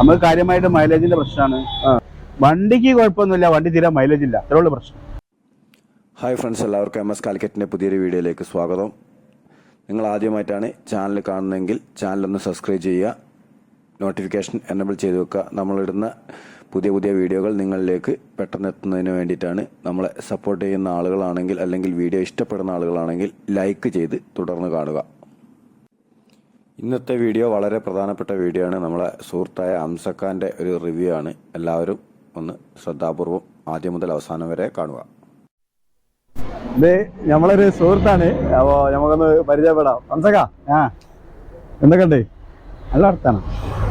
നമുക്ക് കാര്യമായിട്ട് മൈലേജിന്റെ പ്രശ്നമാണ് വണ്ടിക്ക് കുഴപ്പമൊന്നുമില്ല വണ്ടി തീരാൻ മൈലേജ് ഇല്ല. അത്രേ ഉള്ളൂ പ്രശ്നം. ഹായ് ഫ്രണ്ട്സ് എല്ലാവർക്കും എം എസ് കാലിക്കറ്റിന്റെ പുതിയൊരു വീഡിയോയിലേക്ക് സ്വാഗതം. നിങ്ങൾ ആദ്യമായിട്ടാണ് ചാനൽ കാണുന്നതെങ്കിൽ ചാനലൊന്ന് സബ്സ്ക്രൈബ് ചെയ്യുക. നോട്ടിഫിക്കേഷൻ എനബിൾ ചെയ്ത് വെക്കുക. നമ്മളിടുന്ന പുതിയ പുതിയ വീഡിയോകൾ നിങ്ങളിലേക്ക് പെട്ടെന്ന് എത്തുന്നതിന് വേണ്ടിയിട്ടാണ് നമ്മളെ സപ്പോർട്ട് ചെയ്യുന്ന ആളുകളാണെങ്കിൽ അല്ലെങ്കിൽ വീഡിയോ ഇഷ്ടപ്പെടുന്ന ആളുകളാണെങ്കിൽ ലൈക്ക് ചെയ്ത് തുടർന്ന് കാണുക. ഇന്നത്തെ വീഡിയോ വളരെ പ്രധാനപ്പെട്ട വീഡിയോ ആണ്. നമ്മളെ സുഹൃത്തായ അംസഖാന്റെ ഒരു റിവ്യൂ ആണ്. എല്ലാവരും ഒന്ന് ശ്രദ്ധാപൂർവം ആദ്യം മുതൽ അവസാനം വരെ കാണുക. ഇത് നമ്മളൊരു സുഹൃത്താണ്. അപ്പോ നമുക്കൊന്ന് പരിചയപ്പെടാം. അംസഖ ആ. എന്തൊക്കെയുണ്ട്? നല്ല അർത്ഥമാണ്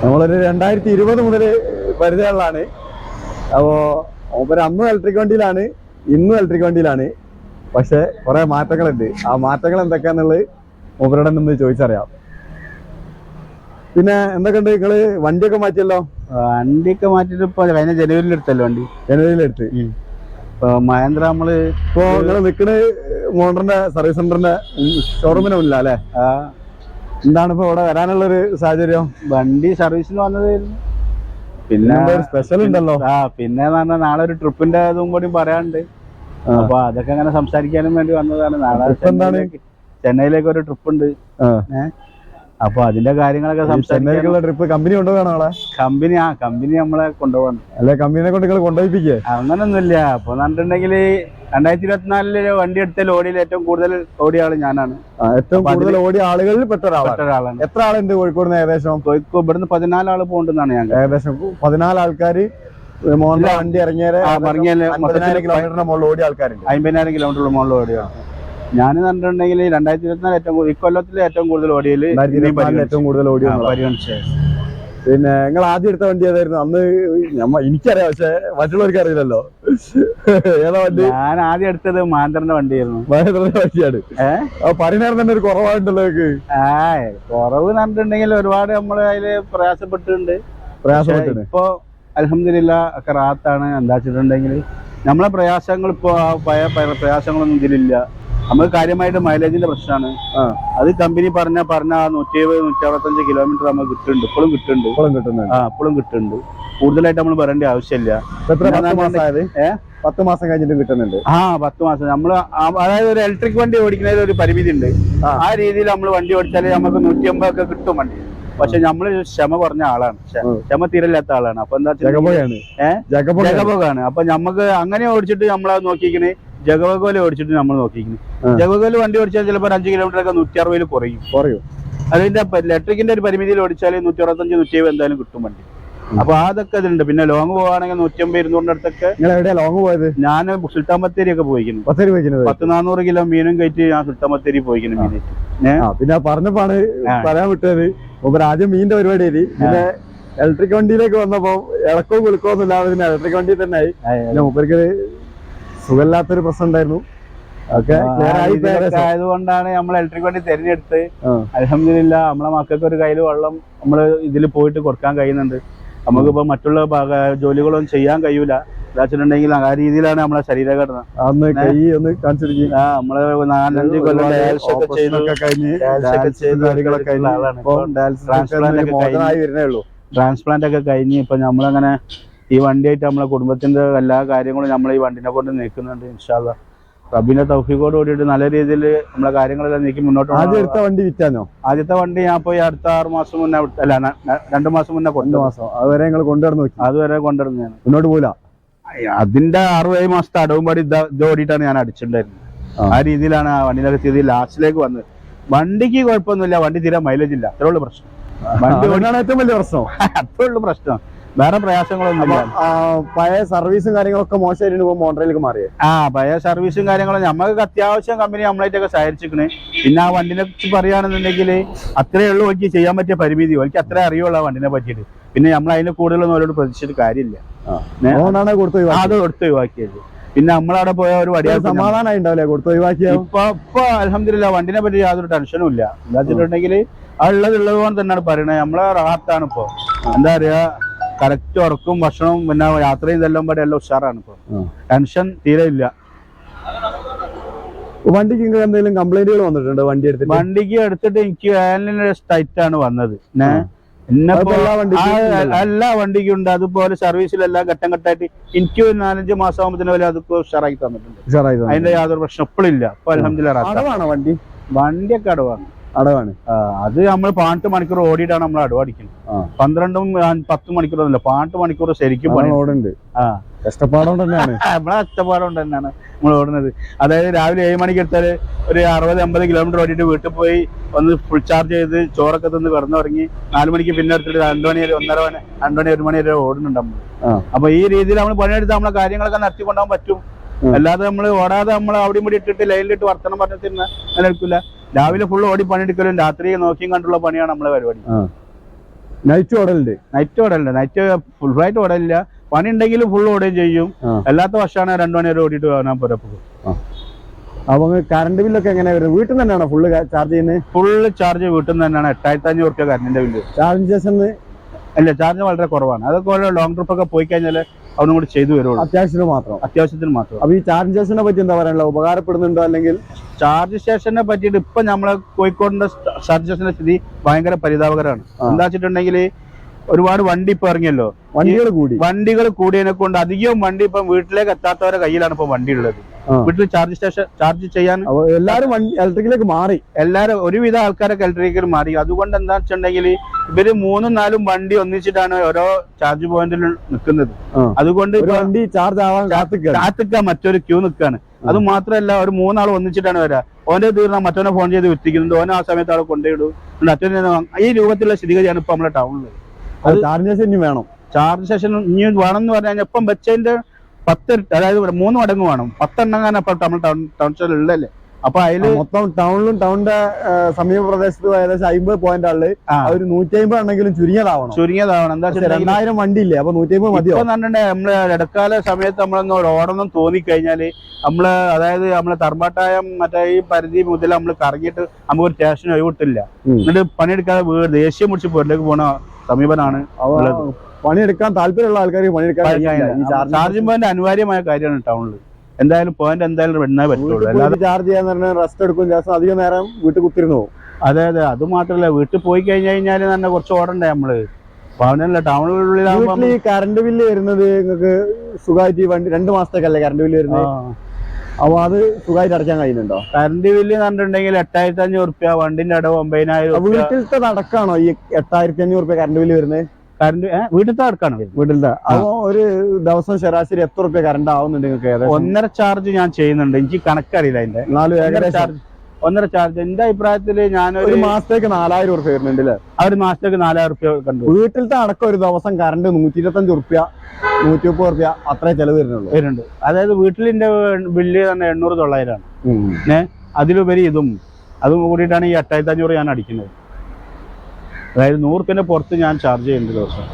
നമ്മളൊരു രണ്ടായിരത്തി ഇരുപത് മുതൽ പരിചയമുള്ളതാണ്. അപ്പോ മൂപ്പര് അന്നും ഇലക്ട്രിക് വണ്ടിയിലാണ് ഇന്നും ഇലക്ട്രിക് വണ്ടിയിലാണ്. പക്ഷെ കുറെ മാറ്റങ്ങളുണ്ട്. ആ മാറ്റങ്ങൾ എന്തൊക്കെയാന്നുള്ളത് മൂപ്പരോടെ നിന്ന് ചോദിച്ചറിയാം. പിന്നെ എന്തൊക്കെയുണ്ട് നിങ്ങൾ? വണ്ടിയൊക്കെ മാറ്റിയല്ലോ? വണ്ടിയൊക്കെ മാറ്റിട്ട് ഇപ്പൊ കഴിഞ്ഞ ജനുവരിയിൽ എടുത്തല്ലോ വണ്ടി. ജനുവരിയിലെടുത്ത് ഇപ്പൊ മഹേന്ദ്ര നമ്മൾ ഇപ്പൊ നിങ്ങൾ നിക്കണ് മോണ്ടറിന്റെ സർവീസ് സെന്ററിന്റെ ഷോറൂമിന് മുന്നിലാ അല്ലെ? എന്താണ് ഇപ്പൊ ഇവിടെ വരാനുള്ള ഒരു സാഹചര്യം? വണ്ടി സർവീസിന് വന്നതായിരുന്നു പിന്നെ സ്പെഷ്യൽ ഉണ്ടല്ലോ. ആ പിന്നെ പറഞ്ഞാൽ നാളെ ഒരു ട്രിപ്പിന്റെ ഇതും കൂടി പറയാണ്ട്. അപ്പൊ അതൊക്കെ അങ്ങനെ സംസാരിക്കാനും വേണ്ടി വന്നതാണ്. നാളെ? ചെന്നൈയിലേക്ക് ഒരു ട്രിപ്പ് ഉണ്ട്. ആ. അപ്പൊ അതിന്റെ കാര്യങ്ങളൊക്കെ സംസാരിക്കാനുള്ള ട്രിപ്പ് കമ്പനി കൊണ്ടുപോകണം ആളെ കമ്പനി ആ കമ്പനി നമ്മളെ കൊണ്ടുപോകണം അല്ലെ കമ്പനിനെ കൊണ്ട് നിങ്ങൾ കൊണ്ടുപോയിപ്പിക്കേ? അങ്ങനൊന്നുമില്ല. അപ്പൊ പറഞ്ഞിട്ടുണ്ടെങ്കിൽ രണ്ടായിരത്തി ഇരുപത്തിനാലിൽ വണ്ടി എടുത്ത ലോഡിയിൽ ഏറ്റവും കൂടുതൽ ഓടിയ ആൾ ഞാനാണ്. ഏറ്റവും കൂടുതൽ ഓടിയ ആളുകളിൽ പെട്ട ഒരാളാണ് എത്ര ആളുണ്ട് കോഴിക്കോട് ഏകദേശം? കോഴിക്കോട് ഇവിടുന്ന് പതിനാല് ആൾ പോകണ്ടെന്നാണ് ഞാൻ ഏകദേശം പതിനാല് ആൾക്കാർ മോഹൻലാൽ വണ്ടി ഇറങ്ങിയാലേ കിലോമീറ്ററിന്റെ മുകളിൽ ഓടിയ ആൾക്കാരുണ്ട്. അമ്പതിനായിരം കിലോമീറ്റർ മുകളിൽ ഓടിയാണ് ഞാൻ പറഞ്ഞിട്ടുണ്ടെങ്കിൽ രണ്ടായിരത്തി ഇരുപത്തിനാല് ഏറ്റവും കൂടുതൽ ഇക്കൊല്ലത്തിൽ ഏറ്റവും കൂടുതൽ ഇരുപത്തിനാലിൽ ഏറ്റവും കൂടുതൽ ഓടിയ. പരിഗണിച്ചത് പിന്നെ നിങ്ങൾ ആദ്യം എടുത്ത വണ്ടി ഏതായിരുന്നു? അന്ന് എനിക്കറിയാം പക്ഷെ മറ്റുള്ളവർക്ക് അറിയില്ലല്ലോ. ഏതാ വണ്ടി? ഞാൻ ആദ്യം എടുത്തത് മാന്തറിന്റെ വണ്ടിയായിരുന്നു. മഹേന്ദ്രന്റെ വണ്ടിയാണ്. പറയുന്നേരം തന്നെ ഒരു കുറവായിട്ടുണ്ടല്ലോ ആ കുറവ് കണ്ടിട്ടുണ്ടെങ്കിൽ ഒരുപാട് നമ്മൾ അതിൽ പ്രയാസപ്പെട്ടിട്ടുണ്ട്. പ്രയാസപ്പെട്ടു ഇപ്പൊ അലഹമില്ല ഒക്കെ റാത്താണ്. എന്താ വെച്ചിട്ടുണ്ടെങ്കിൽ നമ്മളെ പ്രയാസങ്ങൾ ഇപ്പൊ പഴയ പ്രയാസങ്ങളൊന്നും ഇതിലില്ല. നമുക്ക് കാര്യമായിട്ട് മൈലേജിന്റെ പ്രശ്നമാണ്. അത് കമ്പനി പറഞ്ഞ പറഞ്ഞ നൂറ്റി എഴുപത് നൂറ്റി അറുപത്തഞ്ച് കിലോമീറ്റർ നമുക്ക് കിട്ടുന്നുണ്ട്. ഇപ്പോഴും കിട്ടുന്നുണ്ട്. ഇപ്പോഴും കിട്ടുന്നുണ്ട്. ആ ഇപ്പോഴും കിട്ടുന്നുണ്ട്. കൂടുതലായിട്ട് നമ്മൾ പറയേണ്ട ആവശ്യമില്ല. പത്ത് മാസം കഴിഞ്ഞിട്ട് കിട്ടുന്നുണ്ട്. ആ പത്ത് മാസം. നമ്മൾ അതായത് ഒരു ഇലക്ട്രിക് വണ്ടി ഓടിക്കുന്നതിൽ ഒരു പരിമിതി ഉണ്ട്. ആ. രീതിയിൽ നമ്മൾ വണ്ടി ഓടിച്ചാൽ നമുക്ക് നൂറ്റി അമ്പതൊക്കെ കിട്ടും വണ്ടി. പക്ഷെ നമ്മൾ ക്ഷമ പറഞ്ഞ ആളാണ്. ക്ഷമ തീരല്ലാത്ത ആളാണ്. അപ്പൊ എന്താ? ജഗബോഗാണ് അപ്പൊ നമുക്ക് അങ്ങനെ ഓടിച്ചിട്ട് നമ്മളത് നോക്കിക്കണേ. ജഗബോഗോൽ ഓടിച്ചിട്ട് നമ്മൾ നോക്കിയിരിക്കുന്നത് ജഗവകോല വണ്ടി ഓടിച്ചാൽ ചിലപ്പോൾ അഞ്ച് കിലോമീറ്റർ ഒക്കെ നൂറ്റി അറുപതിൽ കുറയും. കുറയും. അതിന്റെ ഇലക്ട്രിക്കിന്റെ ഒരു പരിമിതിയിൽ ഓടിച്ചാൽ നൂറ്റി അറുപത്തഞ്ച് നൂറ്റി എഴുപത് എന്തായാലും കിട്ടും വണ്ടി. അപ്പൊ അതൊക്കെ ഇതിലുണ്ട്. പിന്നെ ലോങ് പോവാണെങ്കിൽ നൂറ്റി അമ്പത് ഇരുന്നൂറിന്റെ അടുത്തൊക്കെ ലോങ് പോയത്? ഞാൻ സുൽത്താൻ ബത്തേരി ഒക്കെ പോയിക്കുന്നു. പത്ത് നാനൂറ് കിലോ മീനും കയറ്റി ഞാൻ സുൽത്താൻ ബത്തേരി പോയിക്കുന്നു ആ. പിന്നെ പറഞ്ഞപ്പോ. പറയാൻ വിട്ടത് ആദ്യം മീനിന്റെ പരിപാടി പിന്നെ ഇലക്ട്രിക് വണ്ടിയിലേക്ക് വന്നപ്പോ ഇളക്കോ കുളുക്കോ ഒന്നും ഇല്ലാതെ ഇലക്ട്രിക് വണ്ടി തന്നെ ആയി പിന്നെ മൂപ്പർക്ക് സുഖമില്ലാത്തൊരു പ്രശ്നം ഉണ്ടായിരുന്നു. ആയതുകൊണ്ടാണ് നമ്മൾ ഇലക്ട്രിക് വണ്ടി തിരഞ്ഞെടുത്ത്. അലഹമില്ല നമ്മളെ മക്കൾക്ക് ഒരു കയ്യിൽ വെള്ളം നമ്മൾ ഇതിൽ പോയിട്ട് കൊടുക്കാൻ കഴിയുന്നുണ്ട്. നമുക്കിപ്പോ മറ്റുള്ള ജോലികളൊന്നും ചെയ്യാൻ കഴിയൂല. വെച്ചിട്ടുണ്ടെങ്കിൽ ആ രീതിയിലാണ് നമ്മളെ ശരീരഘടന നമ്മൾ നാലഞ്ച് കൊല്ലം ട്രാൻസ്പ്ലാന്റ് ഒക്കെ കഴിഞ്ഞ് ഇപ്പൊ നമ്മളങ്ങനെ ഈ വണ്ടിയായിട്ട് നമ്മളെ കുടുംബത്തിന്റെ എല്ലാ കാര്യങ്ങളും നമ്മൾ ഈ വണ്ടിനെ കൊണ്ട് നിൽക്കുന്നുണ്ട് ഇൻഷാല്ല റബിന്റെ തൗഫീഖോട് കൂടിയിട്ട് നല്ല രീതിയിൽ നമ്മളെ കാര്യങ്ങളെല്ലാം നീക്കി മുന്നോട്ട് ആദ്യത്തെ വണ്ടി വിറ്റാനോ? ആദ്യത്തെ വണ്ടി ഞാൻ പോയി അടുത്ത ആറ് മാസം മുന്നേ അല്ല രണ്ടു മാസം മുന്നേ കൊണ്ടു മാസം. അതുവരെ ഞങ്ങൾ കൊണ്ടുവരുന്നു അതുവരെ കൊണ്ടുവരുന്നതാണ് മുന്നോട്ട് പോല അതിന്റെ അറുപത് മാസത്തെ അടവും പാടി ഇത് ഓടിയിട്ടാണ് ഞാൻ അടിച്ചിട്ടുണ്ടായിരുന്നത്. ആ. രീതിയിലാണ് ആ വണ്ടിയുടെ സ്ഥിതി ലാസ്റ്റിലേക്ക് വന്നത്. വണ്ടിക്ക് കുഴപ്പമൊന്നുമില്ല വണ്ടി തീരെ മൈലേജ് ഇല്ല. അത്രേ ഉള്ളൂ പ്രശ്നം. വണ്ടി ഏറ്റവും വലിയ പ്രശ്നം. അത്രേ ഉള്ളൂ പ്രശ്നം. വേറെ പ്രയാസങ്ങളൊന്നും ഇല്ല. പഴയ സർവീസും കാര്യങ്ങളൊക്കെ മോശമായിട്ട് ഇപ്പൊ മോണ്ടറിലേക്ക് മാറിയേ. ആ പഴയ സർവീസും കാര്യങ്ങളും നമുക്ക് അത്യാവശ്യം കമ്പനി നമ്മളായിട്ടൊക്കെ സഹകരിച്ചിരിക്കണേ. പിന്നെ ആ വണ്ടിനെ കുറിച്ച് പറയുകയാണെന്നുണ്ടെങ്കിൽ അത്രേ ഉള്ളൂ എനിക്ക് ചെയ്യാൻ പറ്റിയ പരിമിതി. എനിക്ക് അത്രേ അറിയുള്ളൂ ആ വണ്ടിനെ പറ്റിയിട്ട്. പിന്നെ നമ്മൾ അതിന് കൂടുതലൊന്നും അവരോട് പ്രതീക്ഷിച്ചിട്ട് കാര്യമില്ല. അത് കൊടുത്ത് ഒഴിവാക്കിയത്. പിന്നെ നമ്മളവിടെ പോയ ഒരു വലിയ സമാധാനമായി ഉണ്ടാവില്ലേ കൊടുത്ത് ഒഴിവാക്കിയ ഇപ്പൊ ഇപ്പൊ അലഹമില്ല വണ്ടിനെ പറ്റി യാതൊരു ടെൻഷനും ഇല്ല. എന്താ വെച്ചിട്ടുണ്ടെങ്കിൽ ആ ഉള്ളത് ഉള്ളത് പോലെ തന്നെയാണ് പറയുന്നത് നമ്മളെ റാത്താണ് ഇപ്പൊ. എന്താ പറയാ കറക്റ്റ് ഉറക്കും ഭക്ഷണവും പിന്നെ യാത്രയും ഇതെല്ലാം പാടെ എല്ലാം ഉഷാറാണ് ഇപ്പൊ. ടെൻഷൻ തീരെ ഇല്ല. വണ്ടിക്ക് എന്തെങ്കിലും കംപ്ലൈന്റുകൾ വന്നിട്ടുണ്ട്? വണ്ടി എടുത്തിട്ട്? വണ്ടിക്ക് എടുത്തിട്ട് എനിക്ക് വേനലിന് ടൈറ്റ് ആണ് വന്നത്. എല്ലാ വണ്ടിക്കും ഉണ്ട്. അതുപോലെ സർവീസിലെല്ലാം ഘട്ടം ഘട്ടമായിട്ട് എനിക്ക് ഒരു നാലഞ്ച് മാസം ആകുമ്പോൾ വരെ അതൊക്കെ ഉഷാറാക്കി തന്നിട്ടുണ്ട്. അതിന്റെ യാതൊരു പ്രശ്നം ഇപ്പോഴില്ല ഇപ്പൊ അലഹമില്ല അടവാണോ വണ്ടി? വണ്ടിയൊക്കെ അടവാണ്. അടവാണ്. അത് നമ്മൾ പാട്ട് മണിക്കൂർ ഓടിയിട്ടാണ് നമ്മൾ അടവടിക്കുന്നത്. പന്ത്രണ്ടും മണിക്കൂർ മണിക്കൂറൊന്നുമില്ല പാട്ട് മണിക്കൂർ ശരിക്കും പണി. ആ. കഷ്ടപ്പാടോണ്ട് തന്നെയാണ് നമ്മളെ കഷ്ടപ്പാടുകൊണ്ട് തന്നെയാണ് നമ്മൾ ഓടുന്നത്. അതായത് രാവിലെ ഏഴ് മണിക്ക് എടുത്താൽ ഒരു അറുപത് അമ്പത് കിലോമീറ്റർ ഓടിയിട്ട് വീട്ടിൽ പോയി ഒന്ന് ഫുൾ ചാർജ് ചെയ്ത് ചോറൊക്കെ തിന്ന് കിടന്നുറങ്ങി നാല് മണിക്ക് പിന്നെ എടുത്തിട്ട് രണ്ടു മണി വരെ ഒന്നര മണി രണ്ടു മണി ഒരു മണി വരെ ഓടുന്നുണ്ട് നമ്മൾ അപ്പൊ ഈ രീതിയിൽ നമ്മൾ പണിയെടുത്ത് നമ്മളെ കാര്യങ്ങളൊക്കെ നടത്തി കൊണ്ടുപോകാൻ പറ്റും. അല്ലാതെ നമ്മൾ ഓടാതെ നമ്മൾ അവിടെ ഇവിടെ ഇട്ടിട്ട് ലൈനിലിട്ട് വർത്തനം പറഞ്ഞിട്ട് ഇരുന്ന് നിലനിൽക്കില്ല രാവിലെ ഫുൾ ഓടി പണിയെടുക്കലും രാത്രി നോക്കിയും കണ്ടുള്ള പണിയാണ് നമ്മളെ പരിപാടി. നൈറ്റ് ഓടലുണ്ട്. നൈറ്റ് ഓടലുണ്ട്. നൈറ്റ് ഫുൾ ആയിട്ട് ഓടലില്ല. പണി ഉണ്ടെങ്കിൽ ഫുൾ ഓടുകയും ചെയ്യും. അല്ലാത്ത വർഷമാണ് രണ്ടു മണി വരെ ഓടിയിട്ട് പോകാൻ പോരപ്പോ. അപ്പൊ കറണ്ട് ബില്ലൊക്കെ എങ്ങനെ വരും വീട്ടിൽ നിന്ന് തന്നെയാണോ ഫുള്ള് ചാർജ് ചെയ്യുന്നത് ഫുള്ള് ചാർജ് വീട്ടിൽ നിന്ന് തന്നെയാണ്. എട്ടായിരത്തി അഞ്ഞൂറ് റുപ്യ കറണ്ടിന്റെ ബില്ല് ചാർജ് സ്റ്റേഷനിൽ അല്ല ചാർജ് വളരെ കുറവാണ്. അതൊക്കെ ലോങ് ട്രിപ്പ് ഒക്കെ പോയി കഴിഞ്ഞാൽ അവനും കൂടി ചെയ്തു വരുള്ളൂ. അത്യാവശ്യത്തിന് മാത്രം. അത്യാവശ്യത്തിന് മാത്രം. അപ്പൊ ഈ ചാർജ് സ്റ്റേഷനെ പറ്റി എന്താ പറയാനുള്ള ഉപകാരപ്പെടുന്നുണ്ടോ അല്ലെങ്കിൽ? ചാർജ് സ്റ്റേഷനെ പറ്റിയിട്ട് ഇപ്പൊ നമ്മളെ കോഴിക്കോടിന്റെ ചാർജ് സ്റ്റേഷന്റെ സ്ഥിതി ഭയങ്കര പരിതാപകരമാണ്. എന്താ വെച്ചിട്ടുണ്ടെങ്കിൽ ഒരുപാട് വണ്ടി ഇപ്പൊ ഇറങ്ങിയല്ലോ? വണ്ടികൾ കൂടി. വണ്ടികൾ കൂടിയതിനെ കൊണ്ട് അധികം വണ്ടി ഇപ്പം വീട്ടിലേക്ക് എത്താത്തവരെ കയ്യിലാണ് ഇപ്പൊ വണ്ടി ഉള്ളത്. വീട്ടിൽ ചാർജ് സ്റ്റേഷൻ ചാർജ് ചെയ്യാൻ എല്ലാരും ഇലക്ട്രിക്കിലേക്ക് മാറി. എല്ലാരും ഒരുവിധ ആൾക്കാരൊക്കെ ഇലക്ട്രിക്കിൽ മാറി. അതുകൊണ്ട് എന്താ വെച്ചിട്ടുണ്ടെങ്കിൽ ഇവർ മൂന്നും നാലും വണ്ടി ഒന്നിച്ചിട്ടാണ് ഓരോ ചാർജ് പോയിന്റിൽ നിൽക്കുന്നത്. അതുകൊണ്ട് വണ്ടി ചാർജ് ആവാൻ കാത്തിക്ക മറ്റൊരു ക്യൂ നിൽക്കാണ്. അത് മാത്രമല്ല ഒരു മൂന്നാൾ ഒന്നിച്ചിട്ടാണ് വരാ. ഓന്റെ തീർന്ന മറ്റോനെ ഫോൺ ചെയ്ത് വിത്തിക്കുന്നുണ്ട് ഓനെ ആ സമയത്ത് ആൾ കൊണ്ടുപോയിടും മറ്റൊരു ഈ രൂപത്തിലുള്ള സ്ഥിതിഗതിയാണ് ഇപ്പൊ നമ്മുടെ ടൗണിൽ ചാർജ് സെഷൻ ഇനി വേണം. ചാർജ് സെഷൻ ഇനി വേണം എന്ന് പറഞ്ഞാൽ ഇപ്പം വെച്ചതിന്റെ പത്ത് അതായത് ഇവിടെ മൂന്ന് മടങ്ങ് വേണം. പത്തെണ്ണം കാരണം അപ്പൊ നമ്മൾ ടൗൺ ടൗൺ ഉള്ളല്ലേ അപ്പൊ അതിൽ മൊത്തം ടൗണിലും ടൗണിന്റെ സമീപ പ്രദേശത്തും ഏകദേശം അമ്പത് പോയിന്റ് ആൾ ഒരു നൂറ്റി അമ്പത് ആണെങ്കിലും ചുരുങ്ങിയതാവണം. ചുരുങ്ങിയതാവണം. എന്താ രണ്ടായിരം വണ്ടി ഇല്ലേ അപ്പൊ നൂറ്റി അമ്പത് മതി നമ്മൾ ഇടക്കാല സമയത്ത് നമ്മളൊന്ന് ഓടണം തോന്നിക്കഴിഞ്ഞാൽ നമ്മൾ അതായത് നമ്മൾ തർമ്പാട്ടായം മറ്റേ ഈ പരിധി മുതൽ നമ്മൾ കറങ്ങിയിട്ട് നമുക്ക് ഒരു സ്റ്റേഷൻ ഒഴിവിട്ടില്ല. എന്നിട്ട് പണിയെടുക്കാതെ വീട് ദേഷ്യം മുടിച്ച് പോരിലേക്ക് പോണ സമീപനാണ്. പണിയെടുക്കാൻ താല്പര്യമുള്ള ആൾക്കാർക്ക് പണിയെടുക്കാൻ ചാർജിംഗ് പോയിന്റ് അനിവാര്യമായ കാര്യമാണ് ടൗണിൽ എന്തായാലും പോയിന്റ് എന്തായാലും വിടണേ പറ്റുള്ളൂ. അല്ലാതെ ചാർജ് ചെയ്യാൻ പറഞ്ഞാൽ റെസ്റ്റ് എടുക്കും. ദിവസം അധികം നേരം വീട്ടിൽ കുത്തിരുന്നു പോകും. അതെ അതെ. അത് മാത്രല്ല വീട്ടിൽ പോയി കഴിഞ്ഞു കഴിഞ്ഞാൽ തന്നെ കുറച്ച് ഓടണ്ടേ നമ്മൾ. പവനല്ല ടൗണിലുള്ള കറണ്ട് ബില്ല് വരുന്നത് നിങ്ങൾക്ക് സുഖമായിട്ട് വണ്ടി രണ്ട് മാസത്തേക്കല്ലേ കറണ്ട് ബില്ല് വരുന്നത്? അപ്പൊ അത് സുഖമായിട്ട് അടയ്ക്കാൻ കഴിയുന്നുണ്ടോ? കറണ്ട് ബില്ല് കണ്ടിട്ടുണ്ടെങ്കിൽ എട്ടായിരത്തി അഞ്ഞൂറ് റുപ്യ വണ്ടിന്റെ അടവ് ഒമ്പതിനായിരം വീട്ടിലത്തെ അടക്കാണോ ഈ എട്ടായിരത്തി അഞ്ഞൂറ് റുപ്യ കറണ്ട് ബില്ല് വരുന്നത്? കറണ്ട് വീട്ടിലത്തെ അടക്കാണ് വീട്ടിലത്തെ. അപ്പൊ ഒരു ദിവസം ശരാശരി എത്ര റുപ്യ കറണ്ട് ആവുന്നുണ്ട് നിങ്ങൾക്ക് ഒന്നര ചാർജ് ഞാൻ ചെയ്യുന്നുണ്ട്. എനിക്ക് കണക്കറിയില്ല അതിന്റെ. നാല് ഏകദേശം ചാർജ് ഒന്നര ചാർജ് എന്റെ അഭിപ്രായത്തിൽ ഞാൻ ഒരു മാസത്തേക്ക് നാലായിരം റുപ്യ വരുന്നുണ്ട് അല്ലേ ആ ഒരു മാസത്തേക്ക് നാലായിരം റുപ്യ കണ്ടു. വീട്ടിലത്തെ അടക്കം ഒരു ദിവസം കറണ്ട് നൂറ്റി ഇരുപത്തഞ്ച് റുപ്യ നൂറ്റി മുപ്പത് റുപ്യ അത്രേ ചെലവ് വരുന്നുള്ളൂ. വരുന്നുണ്ട്. അതായത് വീട്ടിലിന്റെ ബില്ല് തന്നെ എണ്ണൂറ് തൊള്ളായിരമാണ്. ഏഹ് അതിലുപരി ഇതും. അതും കൂടിയിട്ടാണ് ഈ എട്ടായിരത്തി അഞ്ഞൂറ് ഞാൻ അടിക്കുന്നത്. അതായത് നൂറുപ്യന്റെ റുപ്യന്റെ പുറത്ത് ഞാൻ ചാർജ് ചെയ്യുന്നുണ്ട് ദിവസം.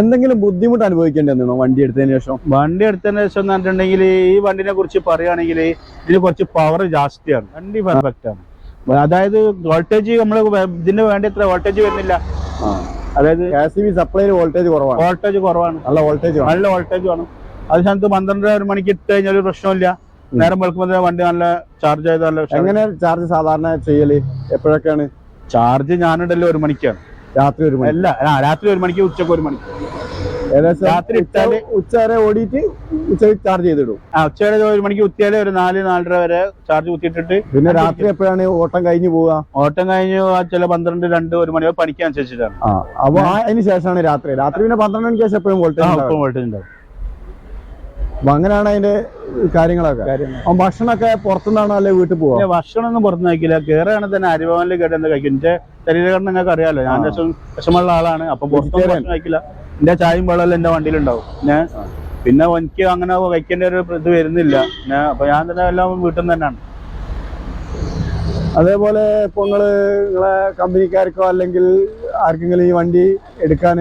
എന്തെങ്കിലും ബുദ്ധിമുട്ട് അനുഭവിക്കേണ്ടി വന്നോ വണ്ടി എടുത്തതിന് ശേഷം? വണ്ടി എടുത്തതിന് ശേഷം എന്ന് പറഞ്ഞിട്ടുണ്ടെങ്കിൽ ഈ വണ്ടിനെ കുറിച്ച് പറയുകയാണെങ്കിൽ ഇതിന് കുറച്ച് പവർ ജാസ്തിയാണ്. വണ്ടി പെർഫെക്റ്റ് ആണ്. അതായത് വോൾട്ടേജ് നമ്മൾ ഇതിന് വേണ്ടി എത്ര വോൾട്ടേജ് വരുന്നില്ല അതായത് സപ്ലൈയിൽ വോൾട്ടേജ് കുറവാണ്. വോൾട്ടേജ് കുറവാണ്. നല്ല വോൾട്ടേജ് നല്ല വോൾട്ടേജ് വേണം അത് സ്ഥാനത്ത് പന്ത്രണ്ടര ഒരു മണിക്ക് ഇട്ട് കഴിഞ്ഞാൽ ഒരു പ്രശ്നമില്ല നേരം വെളുക്കുമ്പോൾ വണ്ടി നല്ല ചാർജ് ചെയ്ത് നല്ല എങ്ങനെ ചാർജ് സാധാരണ ചെയ്യൽ? എപ്പോഴൊക്കെയാണ്? ചാർജ് ഞാനുണ്ടല്ലോ ഒരു മണിക്കാണ്. രാത്രി ഒരു മണി അല്ല രാത്രി ഒരു മണിക്ക് ഉച്ചയ്ക്ക് ഒരു മണിക്ക്. ഏകദേശം രാത്രി ഉച്ച- ഇട്ടാൽ ഉച്ച വരെ ഓടിയിട്ട് ഉച്ചയ്ക്ക് ചാർജ് ചെയ്തിടും. ആ ഉച്ച വരെ ഒരു മണിക്ക് കുത്തിയാൽ ഒരു നാല് നാലര വരെ ചാർജ് കുത്തിയിട്ടിട്ട് പിന്നെ രാത്രി എപ്പോഴാണ് ഓട്ടം കഴിഞ്ഞു പോവുക? ഓട്ടം കഴിഞ്ഞ് ചില പന്ത്രണ്ട് രണ്ട് ഒരു മണി ആ അപ്പൊ അതിന് ശേഷമാണ് രാത്രി. രാത്രി പിന്നെ പന്ത്രണ്ട് മണിക്ക് ശേഷം എപ്പോഴും വോൾട്ടേജ് വോൾട്ടേജ് ഉണ്ടാവും. അപ്പൊ അങ്ങനെയാണ് അതിന്റെ കാര്യങ്ങളൊക്കെ. ഭക്ഷണമൊക്കെ പുറത്തുനിന്നാണോ അല്ലെ വീട്ടിൽ പോവാ? ഭക്ഷണമൊന്നും പുറത്തുനിന്ന് കഴിക്കില്ല. കയറുകയാണെങ്കിൽ തന്നെ അരിഭവനിൽ കേട്ട് എന്താ കഴിക്കും? എന്റെ ശരീരഘടന നിങ്ങൾക്ക് അറിയാലോ. ഞാൻ വിഷമുള്ള ആളാണ്. അപ്പൊ പുറത്തൊന്നും Vegetarian. കഴിക്കില്ല. എന്റെ ചായയും വെള്ളമെല്ലാം എന്റെ വണ്ടിയിലുണ്ടാവും. ഞാൻ പിന്നെ എനിക്ക് അങ്ങനെ കഴിക്കേണ്ട ഒരു ഇത് വരുന്നില്ല. ഞാൻ അപ്പൊ ഞാൻ തന്നെ എല്ലാം വീട്ടിൽ നിന്ന് തന്നെയാണ്. അതേപോലെ ഇപ്പൊ നിങ്ങൾ നിങ്ങളെ കമ്പനിക്കാർക്കോ അല്ലെങ്കിൽ ആർക്കെങ്കിലും ഈ വണ്ടി എടുക്കാൻ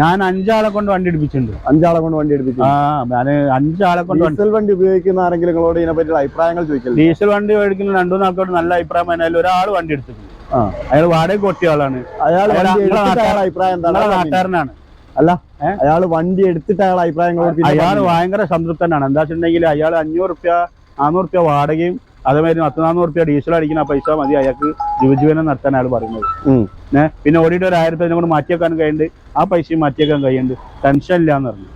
ഞാൻ അഞ്ചാളെ കൊണ്ട് വണ്ടി എടുപ്പിച്ചിട്ടുണ്ട് അഞ്ചാളെ കൊണ്ട് വണ്ടി എടുപ്പിച്ചു ആ ഞാൻ അഞ്ചാളെ കൊണ്ട് ഡീസൽ വണ്ടി ഉപയോഗിക്കുന്ന ആരെങ്കിലും നിങ്ങളോട് ഇതിനെ പറ്റി അഭിപ്രായങ്ങൾ ചോദിക്കില്ല ഡീസൽ വണ്ടി മേടിക്കുന്ന രണ്ടു നാൾക്കോട്ട് നല്ല അഭിപ്രായം അതിൽ ഒരാൾ വണ്ടി എടുത്തിട്ടുണ്ട്. അയാൾ വാടക കൊട്ടിയ ആളാണ്. അയാൾ അയാൾ വണ്ടി എടുത്തിട്ട് അയാളുടെ അഭിപ്രായം എന്താണ്? നാട്ടുകാരനാണ്. അയാൾ വണ്ടി എടുത്തിട്ട് അയാളുടെ അഭിപ്രായങ്ങളോട് പിന്നെ അയാൾ. ഭയങ്കര സംതൃപ്തനാണ്. എന്താ വെച്ചിട്ടുണ്ടെങ്കിൽ അയാൾ അഞ്ഞൂറ് റുപ്യ നാനൂറ് റുപ്യ വാടകയും അതേമാതിരി പത്ത് നാനൂറ് റുപ്യ ഡീസൽ അടിക്കുന്ന പൈസ മതി അയാൾക്ക് ജീവജീവനം നടത്താൻ അയാൾ പറയുന്നത്. പിന്നെ ഓടിയിട്ട് ഒരു ആയിരത്തി കൊണ്ട് മാറ്റിയേക്കാൻ കഴിയുന്നുണ്ട്. ആ പൈസയും മാറ്റിയേക്കാൻ കഴിയുന്നുണ്ട്. ടെൻഷൻ ഇല്ല എന്ന് പറഞ്ഞു.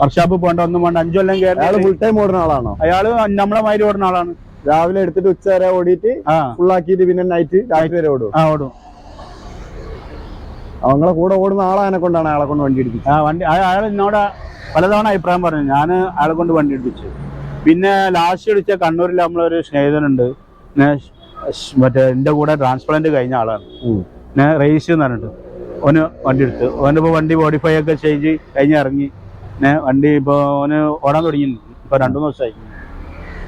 വർക്ക്ഷോപ്പ് പോകേണ്ട ഒന്നും വേണ്ട അഞ്ചു കൊല്ലം കയറി ഫുൾ ടൈം ഓടുന്ന ആളാണോ? അയാൾ നമ്മളെ മാതിരി ഓടുന്ന ആളാണ്. രാവിലെ എടുത്തിട്ട് ഉച്ച വരെ ഓടിയിട്ട് ഫുള്ളാക്കിട്ട് ഫുള്ളാക്കിയിട്ട് പിന്നെ നൈറ്റ് രാത്രി വരെ ഓടും ആ ഓടും. അവങ്ങളെ കൂടെ ഓടുന്ന ആളെ കൊണ്ടാണ് അയാളെ കൊണ്ട് വണ്ടി ഇടിപ്പിച്ചത്. ആ വണ്ടി അയ- അയാൾ എന്നോട് പലതവണ അഭിപ്രായം പറഞ്ഞു. ഞാൻ അയാളെ കൊണ്ട് വണ്ടി ഇടിപ്പിച്ചു. പിന്നെ ലാസ്റ്റ് അടിച്ച കണ്ണൂരിൽ നമ്മളൊരു സ്നേഹിതനുണ്ട്. മറ്റേ എന്റെ കൂടെ ട്രാൻസ്പ്ലാന്റ് കഴിഞ്ഞ ആളാണ്. ഞാൻ റേസ് എന്ന് പറഞ്ഞിട്ട്. ഓന് വണ്ടി എടുത്ത്. ഓന്റെ ഇപ്പോൾ വണ്ടി മോഡിഫൈ ഒക്കെ ചെയ്ത് കഴിഞ്ഞ് ഇറങ്ങി. വണ്ടി ഇപ്പോൾ ഓന് ഓടാൻ തുടങ്ങി ഇപ്പൊ രണ്ടു ദിവസമായി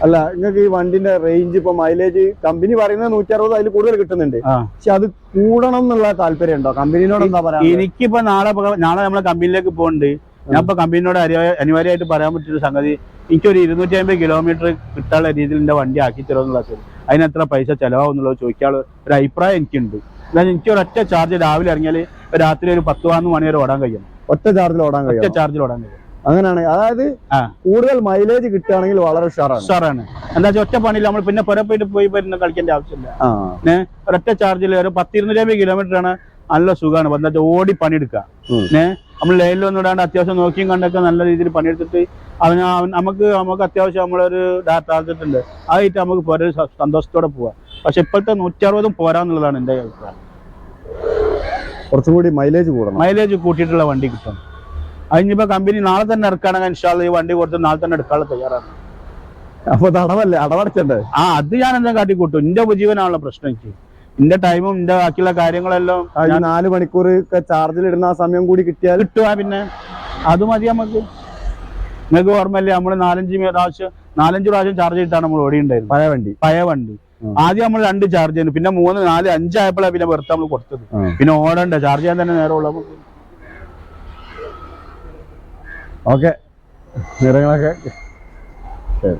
അല്ല നിങ്ങൾക്ക് ഈ വണ്ടിന്റെ റേഞ്ച് ഇപ്പൊ മൈലേജ് കമ്പനി പറയുന്നത് നൂറ്റി അറുപത് അതിൽ കൂടുതൽ കിട്ടുന്നുണ്ട് പക്ഷെ അത് കൂടണം എന്നുള്ള താല്പര്യം ഉണ്ടോ കമ്പനിനോട് എന്താ പറയാ എനിക്കിപ്പോ നാളെ നാളെ നമ്മളെ കമ്പനിയിലേക്ക് പോകുന്നുണ്ട് ഞാൻ ഇപ്പൊ കമ്പനിയോട് അനിവാര്യ- അനിവാര്യമായിട്ട് പറയാൻ പറ്റിയൊരു സംഗതി എനിക്കൊരു ഇരുന്നൂറ്റി അമ്പത് കിലോമീറ്റർ കിട്ടാനുള്ള രീതിയിൽ എന്റെ വണ്ടി ആക്കി തരുമെന്നുള്ള അതിന് എത്ര പൈസ ചെലവാകും എന്നുള്ളത് ചോദിക്കാനുള്ള ഒരു അഭിപ്രായം എനിക്കുണ്ട്. എന്നാൽ എനിക്ക് ഒരൊറ്റ ചാർജ് രാവിലെ ഇറങ്ങിയാൽ രാത്രി ഒരു പത്ത് പതിനൊന്ന് മണി വരെ ഓടാൻ കഴിയും ഒറ്റ ചാർജിൽ ഓടാൻ ഒറ്റ ചാർജിൽ ഓടാൻ കഴിയും അങ്ങനെയാണ്. അതായത്. കൂടുതൽ മൈലേജ് കിട്ടുകയാണെങ്കിൽ വളരെ ഉഷാറാണ്. ഉഷാറാണ്. എന്താ വെച്ചാൽ ഒറ്റ പണിയില്ല. നമ്മൾ പിന്നെ പുറ പോയിട്ട് പോയി വരുന്ന കളിക്കേണ്ട ആവശ്യമില്ല. ഒറ്റ ഒരൊറ്റ ചാർജിൽ ഒരു പത്തിരുന്നൂറ്റി അമ്പത് കിലോമീറ്റർ ആണ് നല്ല സുഖമാണ്. എന്താ വെച്ചാൽ ഓടി പണിയെടുക്കുക. ഉം. നമ്മൾ ലൈനിൽ ഒന്നും ഇടാണ്ട് അത്യാവശ്യം നോക്കിയും കണ്ടൊക്കെ നല്ല രീതിയിൽ പണിയെടുത്തിട്ട് അവന് അവൻ നമുക്ക് നമുക്ക് അത്യാവശ്യം നമ്മളൊരു ഡാറ്റ ഉണ്ട്. ആയിട്ട് നമുക്ക് പോരാ സന്തോഷത്തോടെ പോവാം. പക്ഷെ ഇപ്പോഴത്തെ നൂറ്റി അറുപതും പോരാന്നുള്ളതാണ് എന്റെ അഭിപ്രായം. കുറച്ചും കൂടി മൈലേജ് കൂടണം. മൈലേജ് കൂട്ടിയിട്ടുള്ള വണ്ടി കിട്ടും. അതിനിപ്പോ കമ്പനി നാളെ തന്നെ ഇറക്കുകയാണെങ്കിൽ ഇൻഷാല്ല ഈ വണ്ടി കൊടുത്ത് നാളെ തന്നെ എടുക്കാനുള്ള തയ്യാറാണ്. അപ്പൊ അടവല്ലേ അടവടച്ചണ്ടേ? ആ അത് ഞാൻ എന്താ കാട്ടിക്കൂട്ടും? എന്റെ ഉപജീവനാണുള്ള പ്രശ്നം എനിക്ക്. എന്റെ ടൈമും എന്റെ ബാക്കിയുള്ള കാര്യങ്ങളെല്ലാം ഈ നാല് മണിക്കൂർ ചാർജിൽ ഇടുന്ന ആ സമയം കൂടി കിട്ടിയാൽ കിട്ടുക പിന്നെ. അത് മതി നമുക്ക് നിങ്ങൾക്ക് ഓർമ്മയില്ലേ നമ്മൾ നാലഞ്ച് പ്രാവശ്യം നാലഞ്ച് പ്രാവശ്യം ചാർജ് ചെയ്തിട്ടാണ് നമ്മൾ ഓടിയുണ്ടായിരുന്നത് പഴയ വണ്ടി. പഴയ വണ്ടി. ആദ്യം നമ്മൾ രണ്ട് ചാർജ് ചെയ്യുന്നു പിന്നെ മൂന്ന് നാല് അഞ്ചായപ്പോഴാണ് പിന്നെ വെറുതെ നമ്മൾ കൊടുത്തത്. പിന്നെ ഓടണ്ട ചാർജ് ചെയ്യാൻ തന്നെ നേരമുള്ള ഉള്ളു ഓക്കെ. നിറങ്ങളൊക്കെ. ശരി.